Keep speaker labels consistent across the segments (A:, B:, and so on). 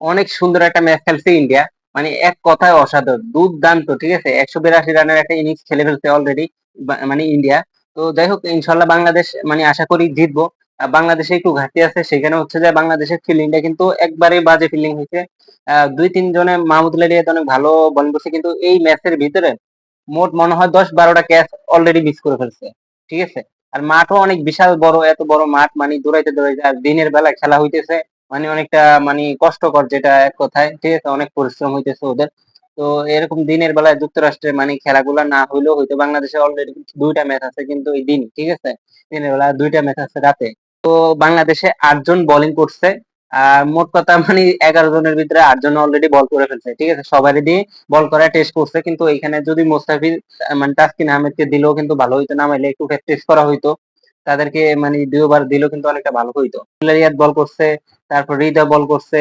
A: অনেক সুন্দর একটা ম্যাচ খেলছে ইন্ডিয়া। মানে এক কথায় অসাধারণ, দুর্দান্ত, ঠিক আছে? একশো বিরাশি রানের একটা ইনিংস খেলে ফেলছে অলরেডি মানে ইন্ডিয়া। তো যাই হোক, ইনশাল্লাহ বাংলাদেশ মানে আশা করি জিতবো। বাংলাদেশে একটু ঘাটতি আছে, সেখানে হচ্ছে যে বাংলাদেশের ফিল্ডিংটা কিন্তু একবারে বাজে ফিল্ডিং হয়েছে। দুই, তিন জনে মাহমুদুল্লাহ রিয়াদ অনেক ভালো বোলিং করছে কিন্তু এই ম্যাচের ভিতরে মোট মনে হয় দশ, বারোটা ক্যাচ অলরেডি মিস করে ফেলছে, ঠিক আছে? আর মাঠও অনেক বিশাল বড়, এত বড় মাঠ মানে দৌড়াইতে দৌড়াইতে আর দিনের বেলা খেলা হইতেছে। মানে অনেকটা মানে কষ্টকর যেটা এক কথায়, ঠিক আছে? অনেক পরিশ্রম হইতেছে ওদের। তো এরকম দিনের বেলায় যুক্তরাষ্ট্রের মানে খেলাগুলা না হইলেও হয়তো বাংলাদেশে অলরেডি দুইটা ম্যাচ আছে কিন্তু এই দিন, ঠিক আছে? দিনের বেলা দুইটা ম্যাচ আছে রাতে। তো বাংলাদেশে আটজন বোলিং করছে, আর মোট কথা মানে এগারো জনের ভিতরে আটজন অলরেডি বল করে ফেলছে, ঠিক আছে? সবারই দিয়ে বল করা টেস্ট করছে, কিন্তু এখানে যদি মোস্তাফিজ মানে তাসকিন আহমেদকে দিলেও কিন্তু ভালো হইতো, না নামাইলে একটু প্র্যাকটিস করা হইতো। তাদেরকে মানে দুই ওভার দিলেও কিন্তু অনেকটা ভালো হইতো। রিয়াদ বল করছে, তারপর হৃদয় বল করছে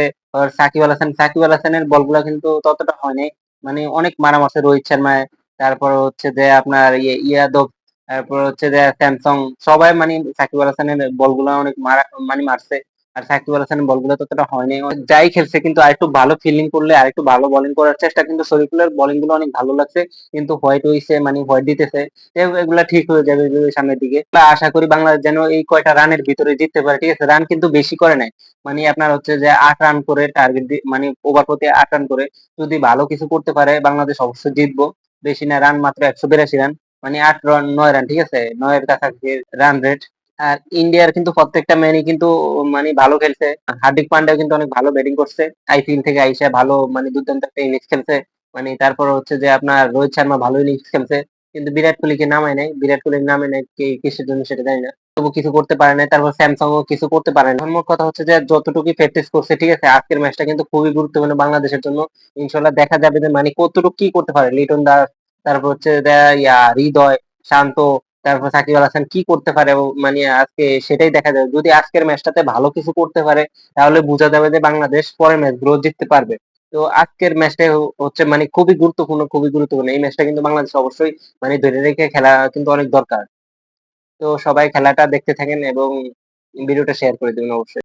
A: সাকিব আল হাসান, সাকিব আল হাসানের বলগুলো কিন্তু ততটা হয়নি। মানে অনেক মারা আছে রোহিত শর্মায় তারপর হচ্ছে যে আপনার ইয়ে ইয়াদব, তারপর হচ্ছে যে স্যামসং, সবাই মানে সাকিব আল হাসানের বলগুলো অনেক মারা মানে মারছে। আর সাকিব আল হাসানের বলগুলো ততটা হয়নি। যাই খেলছে, কিন্তু আরেকটু ভালো ফিল্ডিং করলে, আরেকটু ভালো বোলিং করার চেষ্টা, কিন্তু শরীফুলের বোলিংগুলো অনেক ভালো লাগছে, কিন্তু হোয়াইট হইছে মানে হোয়াইট দিতেছে এগুলা ঠিক হয়ে যাবে সামনের দিকে। আশা করি বাংলাদেশ যেন এই কয়টা রানের ভিতরে জিততে পারে, ঠিক আছে? রান কিন্তু বেশি করে নাই মানে আপনার হচ্ছে যে আট রান করে টার্গেট মানে ওভার প্রতি আট রান করে, যদি ভালো কিছু করতে পারে, বাংলাদেশ অবশ্যই জিতবো। বেশি না, রান মাত্র একশো বিরাশি রান মানে আট রান, নয় রান, ঠিক আছে? নয়ের কাছাকাছি রান রেট আর ইন্ডিয়ার কিন্তু প্রত্যেকটা ম্যানই কিন্তু মানে ভালো খেলছে। হার্দিক পান্ডিয়া কিন্তু অনেক ভালো ব্যাটিং করছে। আইপিএল থেকে আইসা ভালো মানে দুর্দান্ত একটা ইনিংস খেলছে। মানে তারপর হচ্ছে যে আপনার রোহিত শর্মা ভালো ইনিংস খেলছে। কিন্তু বিরাট কোহলিকে নামায় নাই। বিরাট কোহলির নামে নাই কিসের জন্য সেটা জানি না। তবু কিছু করতে পারে নাই। তারপর স্যামসাং ও কিছু করতে পারে না মোট কথা হচ্ছে যে যতটুকু প্র্যাকটিস করছে, ঠিক আছে, আজকের ম্যাচটা কিন্তু খুবই গুরুত্বপূর্ণ বাংলাদেশের জন্য। ইনশাল্লাহ দেখা যাবে যে মানে কতটুকু কি করতে পারে। লিটন দাস, তারপর হচ্ছে ইয়া, হৃদয়, শান্ত তারপর সাকিব আল হাসান কি করতে পারে মানে আজকে সেটাই দেখা যাবে। যদি আজকের ম্যাচটাতে ভালো কিছু করতে পারে, তাহলে বোঝা যাবে যে বাংলাদেশ পরের ম্যাচগুলো জিততে পারবে। তো আজকের ম্যাচটা হচ্ছে মানে খুবই গুরুত্বপূর্ণ খুবই গুরুত্বপূর্ণ। এই ম্যাচটা কিন্তু বাংলাদেশ অবশ্যই মানে ধরে রেখে খেলা কিন্তু অনেক দরকার। তো সবাই খেলাটা দেখতে থাকেন এবং ভিডিওটা শেয়ার করে দেবেন অবশ্যই।